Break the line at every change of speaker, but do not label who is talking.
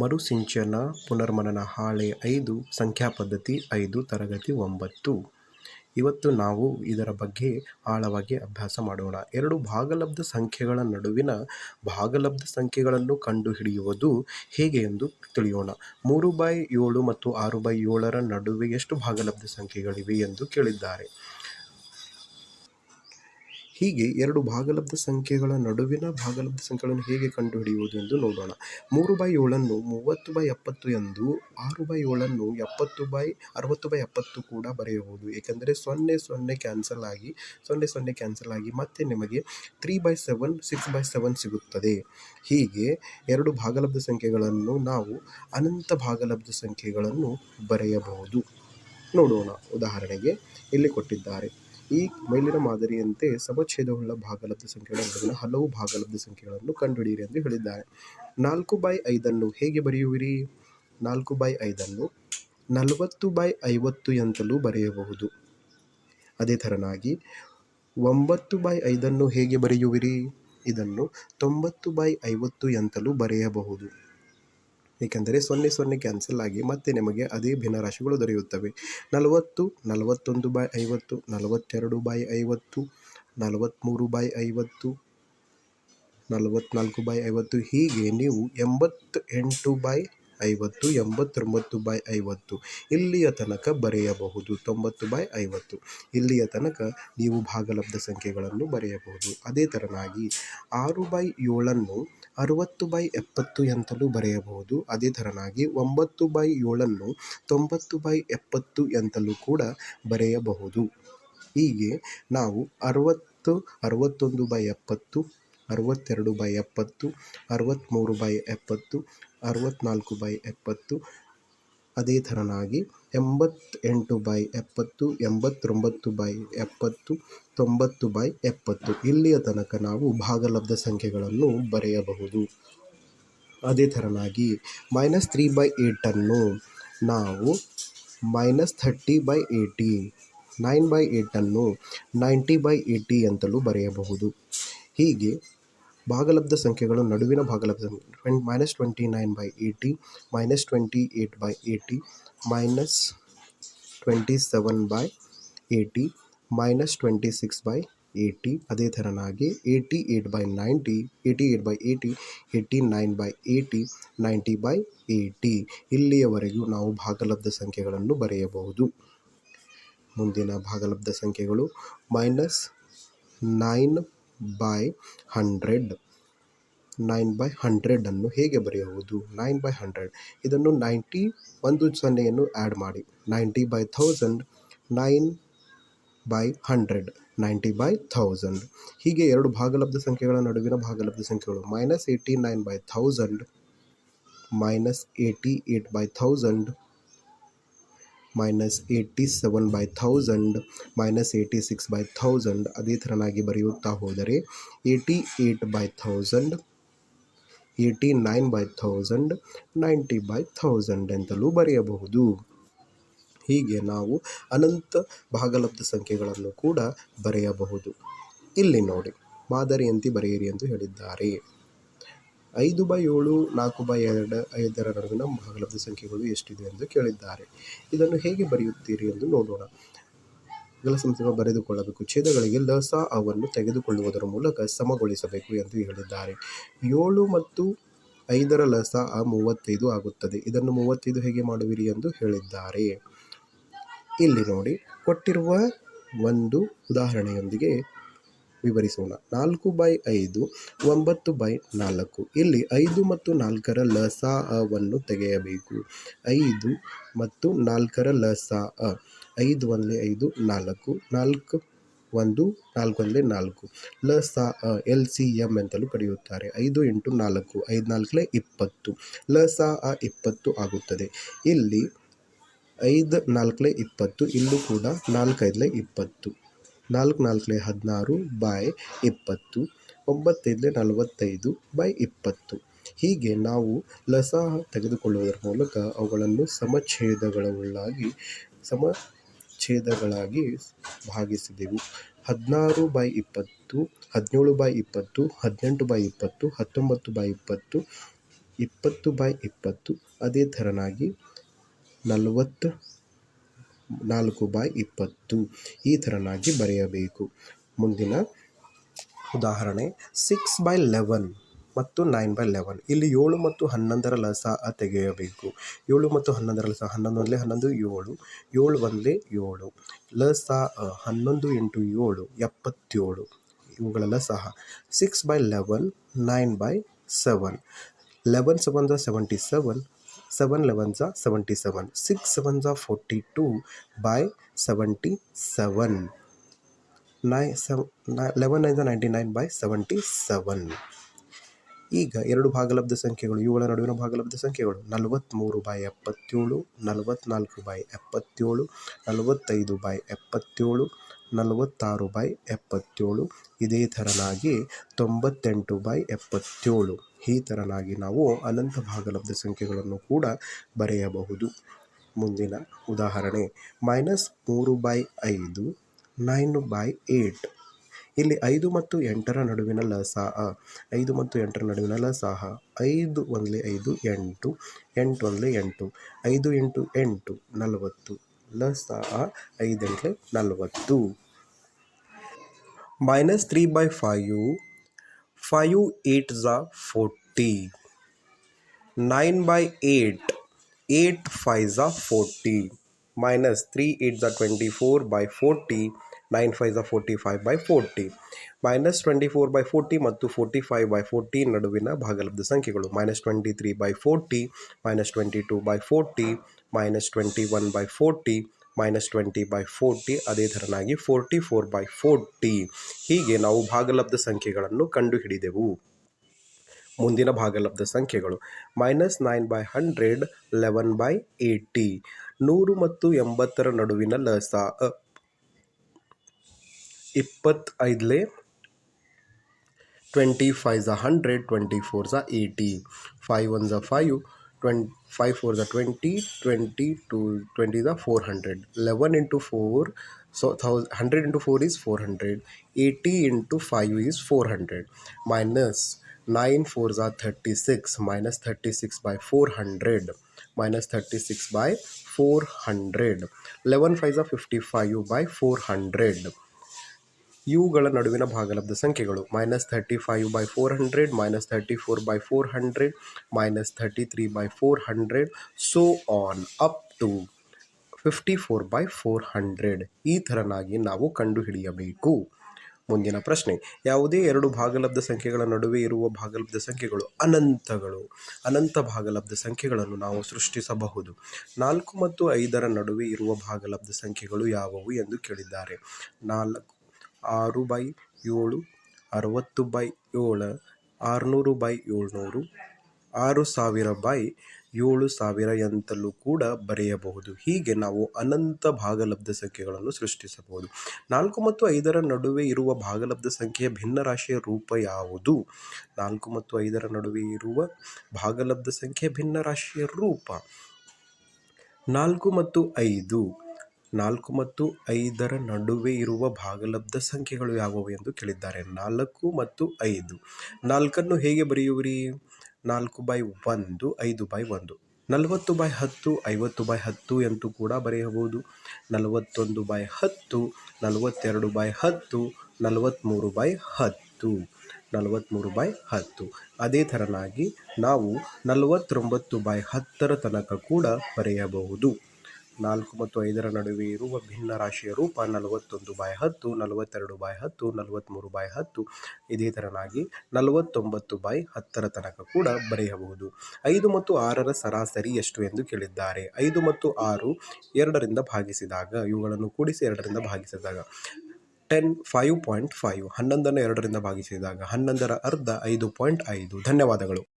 ಮರುಸಿಂಚನ, ಪುನರ್ಮನನ ಹಾಳೆ ಐದು ಸಂಖ್ಯಾ ಪದ್ಧತಿ ಐದು, ತರಗತಿ ಒಂಬತ್ತು. ಇವತ್ತು ನಾವು ಇದರ ಬಗ್ಗೆ ಆಳವಾಗಿ ಅಭ್ಯಾಸ ಮಾಡೋಣ. ಎರಡು ಭಾಗಲಬ್ಧ ಸಂಖ್ಯೆಗಳ ನಡುವಿನ ಭಾಗಲಬ್ಧ ಸಂಖ್ಯೆಗಳನ್ನು ಕಂಡುಹಿಡಿಯುವುದು ಹೇಗೆ ಎಂದು ತಿಳಿಯೋಣ. ಮೂರು ಬೈ ಏಳು ಮತ್ತು ಆರು ಬೈ ಏಳರ ನಡುವೆ ಎಷ್ಟು ಭಾಗಲಬ್ಧ ಸಂಖ್ಯೆಗಳಿವೆ ಎಂದು ಕೇಳಿದ್ದಾರೆ. ಹೀಗೆ ಎರಡು ಭಾಗಲಬ್ಧ ಸಂಖ್ಯೆಗಳ ನಡುವಿನ ಭಾಗಲಬ್ಧ ಸಂಖ್ಯೆಗಳನ್ನು ಹೇಗೆ ಕಂಡುಹಿಡಿಯುವುದು ಎಂದು ನೋಡೋಣ. ಮೂರು ಬೈ ಏಳನ್ನು ಮೂವತ್ತು ಬೈ ಎಪ್ಪತ್ತು ಎಂದು ಆರು ಬೈ ಏಳನ್ನು ಎಪ್ಪತ್ತು ಬೈ ಅರವತ್ತು ಬೈ ಎಪ್ಪತ್ತು ಕೂಡ ಬರೆಯಬಹುದು. ಏಕೆಂದರೆ ಸೊನ್ನೆ ಸೊನ್ನೆ ಕ್ಯಾನ್ಸಲ್ ಆಗಿ, ಸೊನ್ನೆ ಸೊನ್ನೆ ಕ್ಯಾನ್ಸಲ್ ಆಗಿ ಮತ್ತೆ ನಿಮಗೆ three by seven, six by seven ಸಿಗುತ್ತದೆ. ಹೀಗೆ ಎರಡು ಭಾಗಲಬ್ಧ ಸಂಖ್ಯೆಗಳನ್ನು ನಾವು ಅನಂತ ಭಾಗಲಬ್ಧ ಸಂಖ್ಯೆಗಳನ್ನು ಬರೆಯಬಹುದು. ನೋಡೋಣ. ಉದಾಹರಣೆಗೆ ಇಲ್ಲಿ ಕೊಟ್ಟಿದ್ದಾರೆ. ಈ ಮೇಲಿನ ಮಾದರಿಯಂತೆ ಸಮಚ್ಛೇದವುಳ್ಳ ಭಾಗಲಬ್ಧ ಸಂಖ್ಯೆಗಳ ನಡುವಿನ ಹಲವು ಭಾಗಲಬ್ಧ ಸಂಖ್ಯೆಗಳನ್ನು ಕಂಡುಹಿಡಿಯಿರಿ ಎಂದು ಹೇಳಿದ್ದಾರೆ. ನಾಲ್ಕು ಬೈ ಐದನ್ನು ಹೇಗೆ ಬರೆಯುವಿರಿ? ನಾಲ್ಕು ಬೈ ಐದನ್ನು ನಲವತ್ತು ಬೈ ಐವತ್ತು ಎಂತಲೂ ಬರೆಯಬಹುದು. ಅದೇ ಥರನಾಗಿ ಒಂಬತ್ತು ಬೈ ಐದನ್ನು ಹೇಗೆ ಬರೆಯುವಿರಿ? ಇದನ್ನು ತೊಂಬತ್ತು ಬೈ ಐವತ್ತು ಎಂತಲೂ ಬರೆಯಬಹುದು. ಏಕೆಂದರೆ ಸೊನ್ನೆ ಸೊನ್ನೆ ಕ್ಯಾನ್ಸಲ್ ಆಗಿ ಮತ್ತೆ ನಿಮಗೆ ಅದೇ ಭಿನ್ನರಾಶಿಗಳು ದೊರೆಯುತ್ತವೆ. ನಲವತ್ತು, ನಲವತ್ತೊಂದು ಬೈ ಐವತ್ತು, ನಲವತ್ತೆರಡು ಬೈ ಐವತ್ತು ನಲವತ್ತ್ಮೂರು ಬೈ ಐವತ್ತು ನಲವತ್ತ್ನಾಲ್ಕು ಬೈ ಐವತ್ತು, ಹೀಗೆ ನೀವು ಎಂಬತ್ತು ಎಂಟು ಬೈ ಐವತ್ತು, ಎಂಬತ್ತೊಂಬತ್ತು ಬೈ ಐವತ್ತು ಇಲ್ಲಿಯ ತನಕ ಬರೆಯಬಹುದು. ತೊಂಬತ್ತು ಬೈ ಐವತ್ತು ಇಲ್ಲಿಯ ತನಕ ನೀವು ಭಾಗಲಬ್ಧ ಸಂಖ್ಯೆಗಳನ್ನು ಬರೆಯಬಹುದು. ಅದೇ ಥರನಾಗಿ ಆರು ಬೈ ಏಳನ್ನು ಅರುವತ್ತು ಬೈ ಎಪ್ಪತ್ತು ಎಂತಲೂ ಬರೆಯಬಹುದು. ಅದೇ ಥರನಾಗಿ ಒಂಬತ್ತು ಬೈ ಏಳನ್ನು ತೊಂಬತ್ತು ಬೈ ಎಪ್ಪತ್ತು ಎಂತಲೂ ಕೂಡ ಬರೆಯಬಹುದು. ಹೀಗೆ ನಾವು ಅರುವತ್ತು, ಅರುವತ್ತೊಂದು ಬೈ ಎಪ್ಪತ್ತು, ಅರುವತ್ತೆರಡು ಬೈ ಎಪ್ಪತ್ತು, ಅರುವತ್ತ್ಮೂರು ಬೈ ಎಪ್ಪತ್ತು ಅರುವತ್ತ್ನಾಲ್ಕು ಬೈ ಎಪ್ಪತ್ತು ಅದೇ ಥರನಾಗಿ ಎಂಬತ್ತೆಂಟು ಬೈ ಎಪ್ಪತ್ತು, ಎಂಬತ್ತೊಂಬತ್ತು ಬೈ ಎಪ್ಪತ್ತು, ತೊಂಬತ್ತು ಬೈ ಎಪ್ಪತ್ತು. ಇಲ್ಲಿಯ ತನಕ ನಾವು ಭಾಗಲಬ್ಧ ಸಂಖ್ಯೆಗಳನ್ನು ಬರೆಯಬಹುದು. ಅದೇ ಥರನಾಗಿ ಮೈನಸ್ ತ್ರೀ ಬೈ ಏಯ್ಟನ್ನು ನಾವು minus thirty by eighty nine by ಏಯ್ಟನ್ನು ninety by eighty ಅಂತಲೂ ಬರೆಯಬಹುದು. ಹೀಗೆ ಭಾಗಲಬ್ಧ ಸಂಖ್ಯೆಗಳು ನಡುವಿನ ಭಾಗಲಬ್ಧ minus twenty nine by eighty minus twenty eight by eighty minus twenty seven by eighty minus twenty six by eighty ಅದೇ ಥರನಾಗಿ eighty eight by ninety eighty eight by eighty eighty nine by eighty ninety by eighty ಇಲ್ಲಿಯವರೆಗೂ ನಾವು ಭಾಗಲಬ್ಧ ಸಂಖ್ಯೆಗಳನ್ನು ಬರೆಯಬಹುದು. ಮುಂದಿನ ಭಾಗಲಬ್ಧ ಸಂಖ್ಯೆಗಳು minus nine by hundred nine by ಹಂಡ್ರೆಡನ್ನು ಹೇಗೆ ಬರೆಯುವುದು? ನೈನ್ ಬೈ ಹಂಡ್ರೆಡ್ ಇದನ್ನು ನೈಂಟಿ ಒಂದು ಸೊನ್ನೆಯನ್ನು ಆ್ಯಡ್ ಮಾಡಿ. Ninety by thousand nine by hundred ninety by thousand ಹೀಗೆ ಎರಡು ಭಾಗಲಬ್ಧ ಸಂಖ್ಯೆಗಳ ನಡುವಿನ ಭಾಗಲಬ್ಧ ಸಂಖ್ಯೆಗಳು. Minus eighty nine by thousand minus eighty eight by thousand minus eighty seven by thousand minus eighty six by thousand ಅದೇ ಥರನಾಗಿ ಬರೆಯುತ್ತಾ ಹೋದರೆ eighty eight by thousand eighty nine by thousand ninety by thousand ಅಂತಲೂ ಬರೆಯಬಹುದು. ಹೀಗೆ ನಾವು ಅನಂತ ಭಾಗಲಬ್ಧ ಸಂಖ್ಯೆಗಳನ್ನು ಕೂಡ ಬರೆಯಬಹುದು. ಇಲ್ಲಿ ನೋಡಿ, ಮಾದರಿಯಂತೆ ಬರೆಯಿರಿ ಎಂದು ಹೇಳಿದ್ದಾರೆ. ಐದು ಬೈ ಏಳು, ನಾಲ್ಕು ಬೈ ಎರಡು, ಐದರ ನಡುವಿನ ಭಾಗಲಬ್ಧ ಸಂಖ್ಯೆಗಳು ಎಷ್ಟಿದೆ ಎಂದು ಕೇಳಿದ್ದಾರೆ. ಇದನ್ನು ಹೇಗೆ ಬರೆಯುತ್ತೀರಿ ಎಂದು ನೋಡೋಣ. ಸಂಖ್ಯೆಗಳು ಬರೆದುಕೊಳ್ಳಬೇಕು. ಛೇದಗಳಿಗೆ ಲಸ ಅವನ್ನು ತೆಗೆದುಕೊಳ್ಳುವುದರ ಮೂಲಕ ಸಮಗೊಳಿಸಬೇಕು ಎಂದು ಹೇಳಿದ್ದಾರೆ. ಏಳು ಮತ್ತು ಐದರ ಲಸ ಆ ಮೂವತ್ತೈದು ಆಗುತ್ತದೆ. ಇದನ್ನು ಮೂವತ್ತೈದು ಹೇಗೆ ಮಾಡುವಿರಿ ಎಂದು ಹೇಳಿದ್ದಾರೆ. ಇಲ್ಲಿ ನೋಡಿ, ಕೊಟ್ಟಿರುವ ಒಂದು ಉದಾಹರಣೆಯೊಂದಿಗೆ ವಿವರಿಸೋಣ. ನಾಲ್ಕು ಬೈ ಐದು, ಒಂಬತ್ತು ಬೈ ನಾಲ್ಕು. ಇಲ್ಲಿ ಐದು ಮತ್ತು ನಾಲ್ಕರ ಲಸ ಅವನ್ನು ತೆಗೆಯಬೇಕು. ಐದು ಮತ್ತು ನಾಲ್ಕರ ಲಸ ಅ ಐದು ಒಂದಲೇ ಐದು, ನಾಲ್ಕು. ನಾಲ್ಕು ಒಂದು, ನಾಲ್ಕು ಅಂದರೆ ನಾಲ್ಕು. ಲ ಅ ಎಲ್ ಸಿ ಎಂ ಅಂತಲೂ ಕರೆಯುತ್ತಾರೆ. ಐದು ಎಂಟು ನಾಲ್ಕು, ಐದು ನಾಲ್ಕಲೇ ಇಪ್ಪತ್ತು. ಲಸ ಅ ಇಪ್ಪತ್ತು ಆಗುತ್ತದೆ. ಇಲ್ಲಿ ಐದು ನಾಲ್ಕಲೇ ಇಪ್ಪತ್ತು, ಇಲ್ಲೂ ಕೂಡ ನಾಲ್ಕೈದಲೇ ಇಪ್ಪತ್ತು. ನಾಲ್ಕು ನಾಲ್ಕಲೇ ಹದಿನಾರು ಬೈ ಇಪ್ಪತ್ತು ಒಂಬತ್ತೈದಲೇ ನಲವತ್ತೈದು ಬೈ ಇಪ್ಪತ್ತು. ಹೀಗೆ ನಾವು ಲಸ ತೆಗೆದುಕೊಳ್ಳುವುದರ ಮೂಲಕ ಅವುಗಳನ್ನು ಸಮಛೇದಗಳವುಳ್ಳಾಗಿ ಸಮಛೇದಗಳಾಗಿ ಭಾಗಿಸಿದೆವು. ಹದಿನಾರು ಬೈ ಇಪ್ಪತ್ತು, ಹದಿನೇಳು ಬೈ ಇಪ್ಪತ್ತು, ಹದಿನೆಂಟು ಬೈ ಇಪ್ಪತ್ತು, ಹತ್ತೊಂಬತ್ತು ಬೈ ಇಪ್ಪತ್ತು ಇಪ್ಪತ್ತು ಬೈ ಇಪ್ಪತ್ತು, ಅದೇ ಥರನಾಗಿ ನಲವತ್ತ ನಾಲ್ಕು ಬೈ ಇಪ್ಪತ್ತು. ಈ ಥರನಾಗಿ ಬರೆಯಬೇಕು. ಮುಂದಿನ ಉದಾಹರಣೆ ಸಿಕ್ಸ್ ಬೈ ಲೆವೆನ್ ಮತ್ತು ನೈನ್ ಬೈ ಲೆವೆನ್ ಇಲ್ಲಿ ಏಳು ಮತ್ತು ಹನ್ನೊಂದರ ಲಸ ತೆಗೆಯಬೇಕು. ಏಳು ಮತ್ತು ಹನ್ನೊಂದರ ಲಸ, ಹನ್ನೊಂದು ಒಂದಲೇ ಹನ್ನೊಂದು, ಏಳು. ಏಳು ಒಂದಲೇ ಏಳು. ಲಸ, ಹನ್ನೊಂದು ಎಂಟು ಏಳು, ಎಪ್ಪತ್ತೇಳು. ಇವುಗಳೆಲ್ಲ ಸಹ six by eleven nine by seven eleven seven the seventy seven seven eleven Jha seventy seven six seven forty two by seventy seven ನೈ ಸೆವ್ eleven nine ninety nine by seventy seven ಈಗ ಎರಡು ಭಾಗಲಬ್ಧ ಸಂಖ್ಯೆಗಳು, ಇವುಗಳ ನಡುವಿನ ಭಾಗಲಬ್ಧ ಸಂಖ್ಯೆಗಳು ನಲವತ್ತ್ಮೂರು ಬೈ ಎಪ್ಪತ್ತೇಳು ನಲವತ್ತ್ನಾಲ್ಕು ಬೈ ಎಪ್ಪತ್ತೇಳು, ನಲವತ್ತೈದು ಬೈ ಎಪ್ಪತ್ತೇಳು ನಲವತ್ತಾರು ಬೈ ಎಪ್ಪತ್ತೇಳು. ಇದೇ ಥರನಾಗಿ ತೊಂಬತ್ತೆಂಟು ಬೈ ಎಪ್ಪತ್ತೇಳು. ಈ ಥರನಾಗಿ ನಾವು ಅನಂತ ಭಾಗಲಬ್ಧ ಸಂಖ್ಯೆಗಳನ್ನು ಕೂಡ ಬರೆಯಬಹುದು. ಮುಂದಿನ ಉದಾಹರಣೆ. ಮೈನಸ್ ಮೂರು ಬೈ ಐದು, ನೈನ್ ಬೈ ಏಟ್. ಇಲ್ಲಿ ಐದು ಮತ್ತು ಎಂಟರ ನಡುವಿನ ಲಸಾಹ. ಐದು ಮತ್ತು ಎಂಟರ ನಡುವಿನ ಲಸಾಹ. ಐದು ಒಂದಲೇ ಐದು, ಎಂಟು. ಎಂಟು ಒಂದಲೇ ಎಂಟು. ಐದು ಎಂಟು ಎಂಟು, ನಲವತ್ತು. ಲಸಾಅ ಐದೆಂಟ್ಲೆ ನಲವತ್ತು. By five five eight Jha forty nine by eight eight five Jha forty minus three eight Jha twenty four by forty nine five Jha forty five by forty minus twenty four by forty ಮತ್ತು ಫೋರ್ಟಿ ಫೈವ್ ಬೈ ಫೋರ್ಟಿ ನಡುವಿನ ಭಾಗಲಬ್ಧ ಸಂಖ್ಯೆಗಳು. Minus twenty three by forty minus twenty two by forty minus twenty one by forty minus twenty by forty ಅದೇ ಥರನಾಗಿ forty four by forty ಹೀಗೆ ನಾವು ಭಾಗಲಬ್ಧ ಸಂಖ್ಯೆಗಳನ್ನು ಕಂಡುಹಿಡಿದೆವು. ಮುಂದಿನ ಭಾಗಲಬ್ಧ ಸಂಖ್ಯೆಗಳು. Minus nine by hundred eleven by eighty ನೂರು ಮತ್ತು ಎಂಬತ್ತರ ನಡುವಿನ ಲಸ ಇಪ್ಪತ್ತೈದಲೇ ಟ್ವೆಂಟಿ ಫೈವ್ ಝ ಹಂಡ್ರೆಡ್ ಟ್ವೆಂಟಿ ಫೋರ್ ಝ eighty five one ಝ five Twenty-five 5 the 20, 20 to 20 the 400. 11 into 4, so 100 into 4 is 400. 80 into 5 is 400. Minus 9 4s are 36 minus 36 by 400 minus 36 by 400 11 5s are 55 by 400 ಇವುಗಳ ನಡುವಿನ ಭಾಗಲಬ್ಧ ಸಂಖ್ಯೆಗಳು minus thirty five by four hundred minus thirty four by four hundred minus thirty three by four hundred so on up to fifty four by four hundred ಈ ಥರನಾಗಿ ನಾವು ಕಂಡುಹಿಡಿಯಬೇಕು. ಮುಂದಿನ ಪ್ರಶ್ನೆ, ಯಾವುದೇ ಎರಡು ಭಾಗಲಬ್ಧ ಸಂಖ್ಯೆಗಳ ನಡುವೆ ಇರುವ ಭಾಗಲಬ್ಧ ಸಂಖ್ಯೆಗಳು ಅನಂತಗಳು. ಅನಂತ ಭಾಗಲಬ್ಧ ಸಂಖ್ಯೆಗಳನ್ನು ನಾವು ಸೃಷ್ಟಿಸಬಹುದು. ನಾಲ್ಕು ಮತ್ತು ಐದರ ನಡುವೆ ಇರುವ ಭಾಗಲಬ್ಧ ಸಂಖ್ಯೆಗಳು ಯಾವುವು ಎಂದು ಕೇಳಿದ್ದಾರೆ. ನಾಲ್ಕು ಆರು ಬೈ ಏಳು, ಅರವತ್ತು ಬೈ ಏಳು, ಆರುನೂರು ಬೈ ಏಳ್ನೂರು, ಆರು ಸಾವಿರ ಬೈ ಏಳು ಸಾವಿರ ಎಂತಲೂ ಕೂಡ ಬರೆಯಬಹುದು. ಹೀಗೆ ನಾವು ಅನಂತ ಭಾಗಲಬ್ಧ ಸಂಖ್ಯೆಗಳನ್ನು ಸೃಷ್ಟಿಸಬಹುದು. ನಾಲ್ಕು ಮತ್ತು ಐದರ ನಡುವೆ ಇರುವ ಭಾಗಲಬ್ಧ ಸಂಖ್ಯೆಯ ಭಿನ್ನರಾಶಿಯ ರೂಪ ಯಾವುದು? ನಾಲ್ಕು ಮತ್ತು ಐದರ ನಡುವೆ ಇರುವ ಭಾಗಲಬ್ಧ ಸಂಖ್ಯೆಯ ಭಿನ್ನರಾಶಿಯ ರೂಪ? ನಾಲ್ಕು ಮತ್ತು ಐದು. ನಾಲ್ಕು ಮತ್ತು ಐದರ ನಡುವೆ ಇರುವ ಭಾಗಲಬ್ಧ ಸಂಖ್ಯೆಗಳು ಯಾವುವು ಎಂದು ಕೇಳಿದ್ದಾರೆ. ನಾಲ್ಕು ಮತ್ತು ಐದು. ನಾಲ್ಕನ್ನು ಹೇಗೆ ಬರೆಯುವಿರಿ? ನಾಲ್ಕು ಬೈ ಒಂದು, ಐದು ಬೈ ಒಂದು. ನಲವತ್ತು ಬೈ ಹತ್ತು, ಐವತ್ತು ಬೈ ಹತ್ತು ಎಂದು ಕೂಡ ಬರೆಯಬಹುದು. ನಲವತ್ತೊಂದು ಬೈ ಹತ್ತು, ನಲವತ್ತೆರಡು ಬೈ ಹತ್ತು ನಲವತ್ತ್ಮೂರು ಬೈ ಹತ್ತು ನಲವತ್ತ್ಮೂರು ಬೈ ಹತ್ತು. ಅದೇ ಥರನಾಗಿ ನಾವು ನಲವತ್ತೊಂಬತ್ತು ಬೈ ಹತ್ತರ ತನಕ ಕೂಡ ಬರೆಯಬಹುದು. ನಾಲ್ಕು ಮತ್ತು ಐದರ ನಡುವೆ ಇರುವ ಭಿನ್ನ ರಾಶಿಯ ರೂಪ ನಲವತ್ತೊಂದು ಬಾಯ್ ಹತ್ತು, ನಲವತ್ತೆರಡು ಬಾಯ್ ಹತ್ತು, ನಲವತ್ತ್ಮೂರು ಬಾಯ್ ಹತ್ತು. ಇದೇ ಥರನಾಗಿ ನಲವತ್ತೊಂಬತ್ತು ಬಾಯ್ ಹತ್ತರ ತನಕ ಕೂಡ ಬರೆಯಬಹುದು. ಐದು ಮತ್ತು ಆರರ ಸರಾಸರಿ ಎಷ್ಟು ಎಂದು ಕೇಳಿದ್ದಾರೆ. ಐದು ಮತ್ತು ಆರು ಎರಡರಿಂದ ಭಾಗಿಸಿದಾಗ, ಇವುಗಳನ್ನು ಕೂಡಿಸಿ ಎರಡರಿಂದ ಭಾಗಿಸಿದಾಗ ಟೆನ್ ಫೈವ್ ಪಾಯಿಂಟ್ ಫೈವ್ ಹನ್ನೊಂದನ್ನು ಎರಡರಿಂದ ಭಾಗಿಸಿದಾಗ, ಹನ್ನೊಂದರ ಅರ್ಧ ಐದು ಪಾಯಿಂಟ್ ಐದು. ಧನ್ಯವಾದಗಳು.